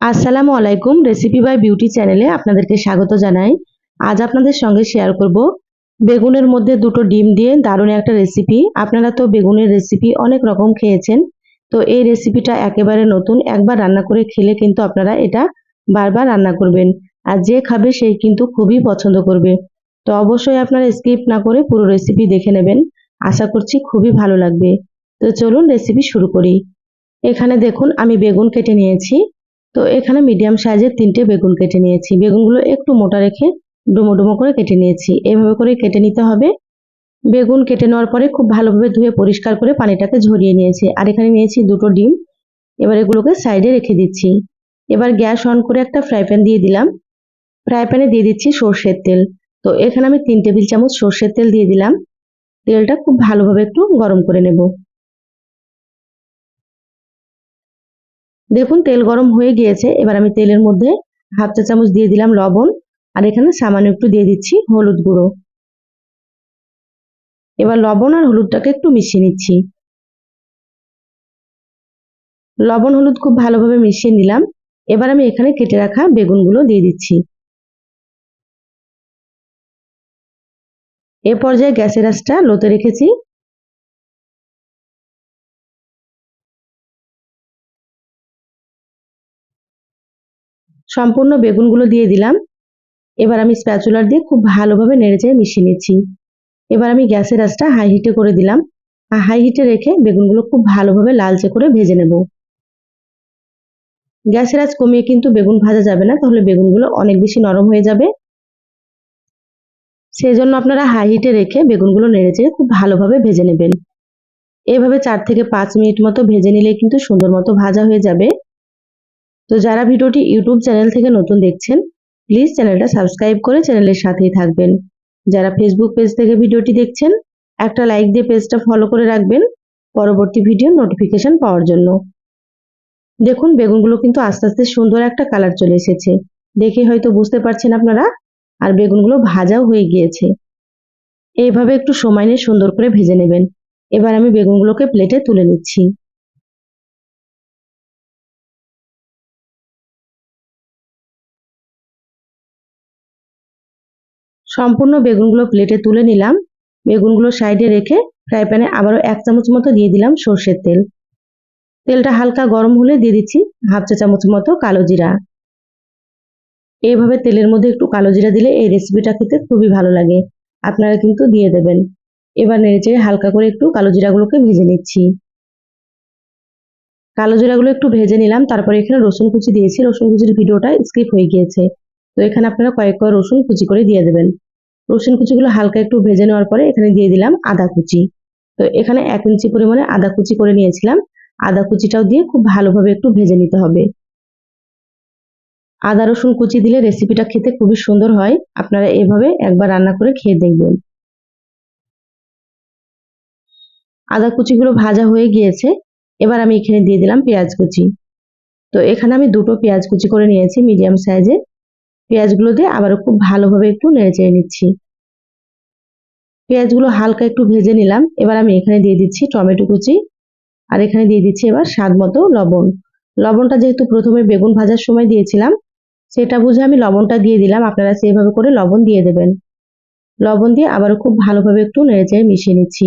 আসসালামু আলাইকুম recipe by beauty চ্যানেলে আপনাদেরকে স্বাগত জানাই। আজ আপনাদের সঙ্গে শেয়ার করব বেগুনের মধ্যে দুটো ডিম দিয়ে দারুণ একটা রেসিপি আপনারা তো বেগুনের রেসিপি অনেক রকম খেয়েছেন, তো এই রেসিপিটা একেবারে নতুন। একবার রান্না করে খেলে কিন্তু আপনারা এটা বারবার রান্না করবেন, আর যে খাবে সেই কিন্তু খুবই পছন্দ করবে। তো অবশ্যই আপনারা স্কিপ না করে পুরো রেসিপি দেখে নেবেন। আশা করছি খুবই ভালো লাগবে। তো চলুন রেসিপি শুরু করি। এখানে দেখুন, আমি বেগুন কেটে নিয়েছি। তো এখানে মিডিয়াম সাইজের তিনটে বেগুন কেটে নিয়েছি। বেগুনগুলো একটু মোটা রেখে ডুমো ডুমো করে কেটে নিয়েছি। এভাবে করে কেটে নিতে হবে। বেগুন কেটে নেওয়ার পরে খুব ভালোভাবে ধুয়ে পরিষ্কার করে পানিটাকে ঝরিয়ে নিয়েছি। আর এখানে নিয়েছি দুটো ডিম। এবার এগুলোকে সাইডে রেখে দিচ্ছি। এবার গ্যাস অন করে একটা ফ্রাই প্যান দিয়ে দিলাম। ফ্রাই প্যানে দিয়ে দিচ্ছি সর্ষের তেল। তো এখানে আমি তিন টেবিল চামচ সর্ষের তেল দিয়ে দিলাম। তেলটা খুব ভালোভাবে একটু গরম করে নেব। দেখুন, তেল গরম হয়ে গিয়েছে। এবার আমি তেলের মধ্যে হাফ চা চামচ দিয়ে দিলাম লবণ। আর এখানে সামান্য একটু দিয়ে দিচ্ছি হলুদ গুঁড়ো। এবার লবণ আর হলুদটাকে একটু মিশিয়ে নিচ্ছি। লবণ, হলুদ খুব ভালোভাবে মিশিয়ে নিলাম। এবার আমি এখানে কেটে রাখা বেগুনগুলো দিয়ে দিচ্ছি। এ পর্যায়ে গ্যাসের আঁচটা লোতে রেখেছি। সম্পূর্ণ বেগুনগুলো দিয়ে দিলাম। এবার আমি স্প্যাচুলার দিয়ে খুব ভালোভাবে নেড়ে চেয়ে মিশিয়ে নিচ্ছি। এবার আমি গ্যাসের আঁচটা হাই হিটে করে দিলাম। আর হাই হিটে রেখে বেগুনগুলো খুব ভালোভাবে লালচে করে ভেজে নেব। গ্যাসের আঁচ কমিয়ে কিন্তু বেগুন ভাজা যাবে না, তাহলে বেগুনগুলো অনেক বেশি নরম হয়ে যাবে। সেই জন্য আপনারা হাই হিটে রেখে বেগুনগুলো নেড়ে চেয়ে খুব ভালোভাবে ভেজে নেবেন। এভাবে চার থেকে পাঁচ মিনিট মতো ভেজে নিলে কিন্তু সুন্দর মতো ভাজা হয়ে যাবে। তো যারা ভিডিওটি ইউটিউব চ্যানেল থেকে নতুন দেখছেন প্লিজ চ্যানেলটা সাবস্ক্রাইব করে চ্যানেলের সাথেই থাকবেন। যারা ফেসবুক পেজ থেকে ভিডিওটি দেখছেন, একটা লাইক দিয়ে পেজটা ফলো করে রাখবেন পরবর্তী ভিডিও নোটিফিকেশন পাওয়ার জন্য। দেখুন, বেগুনগুলো কিন্তু আস্তে আস্তে সুন্দর একটা কালার চলে এসেছে। দেখে হয়তো বুঝতে পারছেন আপনারা, আর বেগুনগুলো ভাজাও হয়ে গিয়েছে। এইভাবে একটু সময় নিয়ে সুন্দর করে ভেজে নেবেন। এবার আমি বেগুনগুলোকে প্লেটে তুলে নিচ্ছি। সম্পূর্ণ বেগুনগুলো প্লেটে তুলে নিলাম। বেগুনগুলো সাইডে রেখে ফ্রাই প্যানে আবারও এক চামচ মতো দিয়ে দিলাম সর্ষের তেল। তেলটা হালকা গরম হলে দিয়ে দিচ্ছি হাফ চা চামচ মতো কালো জিরা। এইভাবে তেলের মধ্যে একটু কালো জিরা দিলে এই রেসিপিটা খেতে খুবই ভালো লাগে। আপনারা কিন্তু দিয়ে দেবেন। এবার নেড়েচেড়ে হালকা করে একটু কালো জিরাগুলোকে ভেজে নিচ্ছি। কালো জিরাগুলো একটু ভেজে নিলাম, তারপরে এখানে রসুন কুচি দিয়েছি। রসুন কুচির ভিডিওটা স্কিপ হয়ে গিয়েছে। তো এখানে আপনারা কয়েক কয়েক রসুন কুচি করে দিয়ে দেবেন। রসুন কুচিগুলো হালকা একটু ভেজে নেওয়ার পরে এখানে দিয়ে দিলাম আদা কুচি। তো এখানে এক ইঞ্চি পরিমাণে আদা কুচি করে নিয়েছিলাম। আদা কুচিটাও দিয়ে খুব ভালোভাবে একটু ভেজে নিতে হবে। আদা, রসুন কুচি দিলে রেসিপিটা খেতে খুবই সুন্দর হয়। আপনারা এভাবে একবার রান্না করে খেয়ে দেখবেন। আদা কুচিগুলো ভাজা হয়ে গিয়েছে। এবার আমি এখানে দিয়ে দিলাম পেঁয়াজ কুচি। তো এখানে আমি দুটো পেঁয়াজ কুচি করে নিয়েছি মিডিয়াম সাইজে। পেঁয়াজগুলো দিয়ে আবারও খুব ভালোভাবে একটু নেড়ে চেড়ে নিচ্ছি। পেঁয়াজগুলো হালকা একটু ভেজে নিলাম। এবার আমি এখানে দিয়ে দিচ্ছি টমেটো কুচি আর এখানে দিয়ে দিচ্ছি এবার স্বাদ মতো লবণ। লবণটা যেহেতু প্রথমে বেগুন ভাজার সময় দিয়েছিলাম, সেটা বুঝে আমি লবণটা দিয়ে দিলাম। আপনারা সেইভাবে করে লবণ দিয়ে দেবেন। লবণ দিয়ে আবারও খুব ভালোভাবে একটু নেড়েচেড়ে মিশিয়ে নিচ্ছি।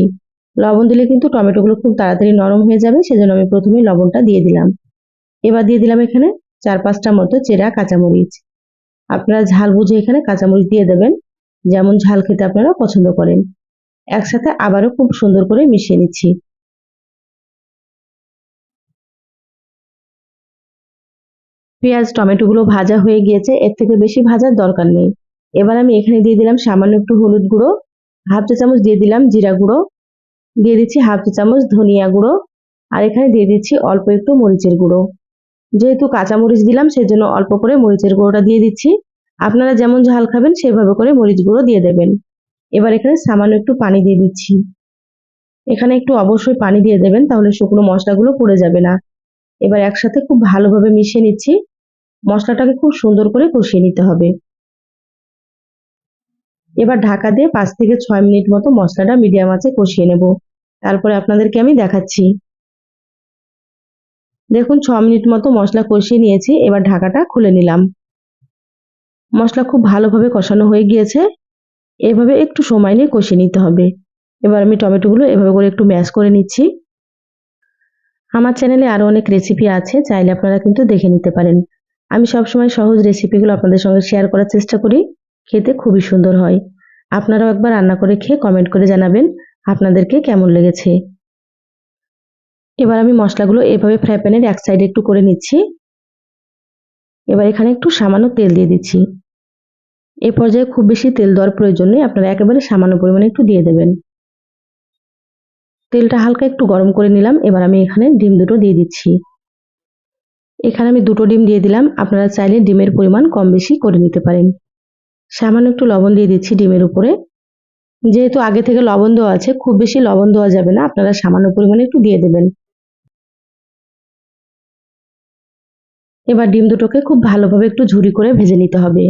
লবণ দিলে কিন্তু টমেটোগুলো খুব তাড়াতাড়ি নরম হয়ে যাবে, সেজন্য আমি প্রথমে লবণটা দিয়ে দিলাম। এবার দিয়ে দিলাম এখানে চার পাঁচটা মতো চেরা কাঁচামরিচ। আপনারা ঝাল বুঝে এখানে কাঁচামরিচ দিয়ে দেবেন। যেমন ঝাল খেতে আপনারা পছন্দ করেন। একসাথে আবারও খুব সুন্দর করে মিশিয়ে নিচ্ছি। পেঁয়াজ, টমেটোগুলো ভাজা হয়ে গিয়েছে, এর থেকে বেশি ভাজার দরকার নেই। এবার আমি এখানে দিয়ে দিলাম সামান্য একটু হলুদ গুঁড়ো, হাফ চা চামচ দিয়ে দিলাম জিরা গুঁড়ো, দিয়ে দিচ্ছি হাফ চা চামচ ধনিয়া গুঁড়ো, আর এখানে দিয়ে দিচ্ছি অল্প একটু মরিচের গুঁড়ো। যেহেতু কাঁচামরিচ দিলাম, সেজন্য অল্প করে মরিচের গুঁড়োটা দিয়ে দিচ্ছি। আপনারা যেমন ঝাল খাবেন, সেভাবে করে মরিচ গুঁড়ো দিয়ে দেবেন। এবার এখানে সামান্য একটু পানি দিয়ে দিচ্ছি। এখানে একটু অবশ্যই পানি দিয়ে দেবেন, তাহলে শুকনো মশলাগুলো পুড়ে যাবে না। এবার একসাথে খুব ভালোভাবে মিশিয়ে নিচ্ছি। মশলাটাকে খুব সুন্দর করে কষিয়ে নিতে হবে। এবার ঢাকা দিয়ে পাঁচ থেকে ছয় মিনিট মতো মশলাটা মিডিয়াম আঁচে কষিয়ে নেব। তারপরে আপনাদেরকে আমি দেখাচ্ছি। দেখুন, ছ মিনিট মতো মশলা কষিয়ে নিয়েছি। এবার ঢাকাটা খুলে নিলাম। মশলা খুব ভালোভাবে কষানো হয়ে গিয়েছে। এভাবে একটু সময় নিয়ে কষিয়ে নিতে হবে। এবার আমি টমেটোগুলো এভাবে করে একটু ম্যাশ করে নিচ্ছি। আমার চ্যানেলে আরও অনেক রেসিপি আছে, চাইলে আপনারা কিন্তু দেখে নিতে পারেন। আমি সবসময় সহজ রেসিপিগুলো আপনাদের সঙ্গে শেয়ার করার চেষ্টা করি। খেতে খুবই সুন্দর হয়। আপনারাও একবার রান্না করে খেয়ে কমেন্ট করে জানাবেন আপনাদেরকে কেমন লেগেছে। এবার আমি মশলাগুলো এভাবে ফ্রাই প্যানের এক সাইডে একটু করে নিচ্ছি। এবার এখানে একটু সামান্য তেল দিয়ে দিচ্ছি। এ পর্যায়ে খুব বেশি তেল দেওয়ার প্রয়োজন নেই। আপনারা একেবারে সামান্য পরিমাণে একটু দিয়ে দেবেন। তেলটা হালকা একটু গরম করে নিলাম। এবার আমি এখানে ডিম দুটো দিয়ে দিচ্ছি। এখানে আমি দুটো ডিম দিয়ে দিলাম। আপনারা চাইলে ডিমের পরিমাণ কম বেশি করে নিতে পারেন। সামান্য একটু লবণ দিয়ে দিচ্ছি ডিমের উপরে। যেহেতু আগে থেকে লবণ দেওয়া আছে, খুব বেশি লবণ দেওয়া যাবে না। আপনারা সামান্য পরিমাণে একটু দিয়ে দেবেন। এবার ডিম দুটোকে খুব ভালোভাবে একটু ঝুরি করে ভেজে নিতে হবে।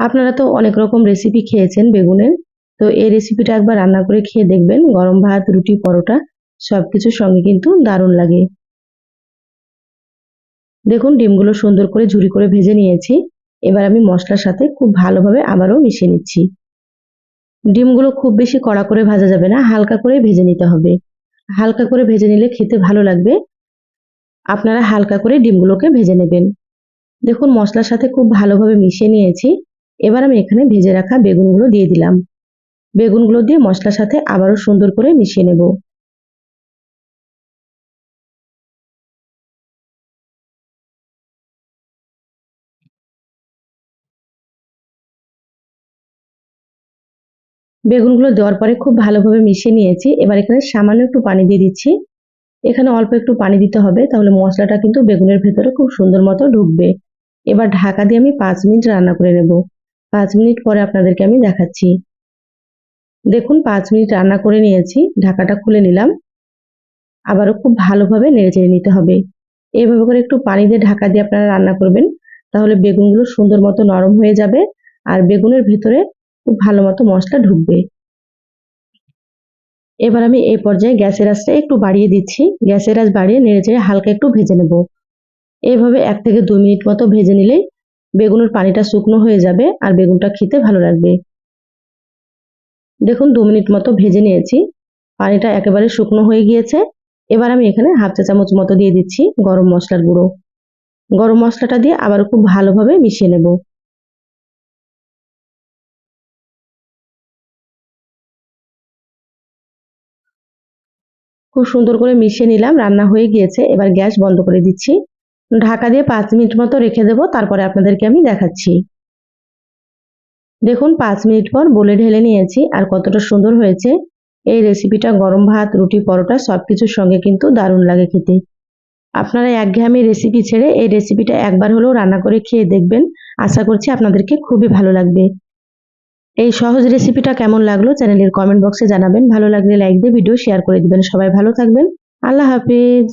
আপনারা তো অনেক রকম রেসিপি খেয়েছেন বেগুনের। তো এই রেসিপিটা একবার রান্না করে খেয়ে দেখবেন। গরম ভাত, রুটি, পরোটা সব কিছুর সঙ্গে কিন্তু দারুণ লাগে। দেখুন, ডিমগুলো সুন্দর করে ঝুরি করে ভেজে নিয়েছি। এবার আমি মশলার সাথে খুব ভালোভাবে আবারও মিশিয়ে নিচ্ছি। ডিমগুলো খুব বেশি কড়া করে ভাজা যাবে না, হালকা করে ভেজে নিতে হবে। হালকা করে ভেজে নিলে খেতে ভালো লাগবে। আপনারা হালকা করে ডিমগুলোকে ভেজে নেবেন। দেখুন, মশলার সাথে খুব ভালোভাবে মিশিয়ে নিয়েছি। এবার আমি এখানে ভেজে রাখা বেগুনগুলো দিয়ে দিলাম। বেগুনগুলো দিয়ে মশলার সাথে আবারও সুন্দর করে মিশিয়ে নেব। বেগুনগুলো দেওয়ার পরে খুব ভালোভাবে মিশিয়ে নিয়েছি। এবার এখানে সামান্য একটু পানি দিয়ে দিচ্ছি। এখানে অল্প একটু পানি দিতে হবে, তাহলে মশলাটা কিন্তু বেগুনের ভেতরে খুব সুন্দর মতো ঢুকবে। এবার ঢাকা দিয়ে আমি পাঁচ মিনিট রান্না করে নেব। পাঁচ মিনিট পরে আপনাদেরকে আমি দেখাচ্ছি। দেখুন, পাঁচ মিনিট রান্না করে নিয়েছি, ঢাকাটা খুলে নিলাম। আবারও খুব ভালোভাবে নেড়ে চেড়ে নিতে হবে। এইভাবে করে একটু পানি দিয়ে ঢাকা দিয়ে আপনারা রান্না করবেন, তাহলে বেগুনগুলো সুন্দর মতো নরম হয়ে যাবে আর বেগুনের ভেতরে খুব ভালো মতো মশলা ঢুকবে। এবার আমি এই পর্যায়ে গ্যাসের আঁচটা একটু বাড়িয়ে দিচ্ছি। গ্যাসের আঁচ বাড়িয়ে নেড়ে চেড়ে হালকা একটু ভেজে নেব। এইভাবে এক থেকে দুই মিনিট মতো ভেজে নিলেই বেগুনের পানিটা শুকনো হয়ে যাবে আর বেগুনটা খেতে ভালো লাগবে। দেখুন, দু মিনিট মতো ভেজে নিয়েছি। পানিটা একেবারে শুকনো হয়ে গিয়েছে। এবার আমি এখানে হাফ চা চামচ মতো দিয়ে দিচ্ছি গরম মশলার গুঁড়ো। গরম মশলাটা দিয়ে আবার খুব ভালোভাবে মিশিয়ে নেব। খুব সুন্দর করে মিশিয়ে নিলাম, রান্না হয়ে গিয়েছে। এবার গ্যাস বন্ধ করে দিচ্ছি। ঢাকা দিয়ে পাঁচ মিনিট মতো রেখে দেবো, তারপরে আপনাদেরকে আমি দেখাচ্ছি। দেখুন, পাঁচ মিনিট পর বলে ঢেলে নিয়েছি, আর কতটা সুন্দর হয়েছে। এই রেসিপিটা গরম ভাত, রুটি, পরোটা সব কিছুর সঙ্গে কিন্তু দারুণ লাগে খেতে। আপনারা একঘেয়ামি রেসিপি ছেড়ে এই রেসিপিটা একবার হলেও রান্না করে খেয়ে দেখবেন। আশা করছি আপনাদেরকে খুবই ভালো লাগবে। এই সহজ রেসিপিটা কেমন লাগল চ্যানেলের কমেন্ট বক্সে জানাবেন। ভালো লাগলে লাইক দিয়ে ভিডিও শেয়ার করে দিবেন। সবাই ভালো থাকবেন। আল্লাহ হাফিজ।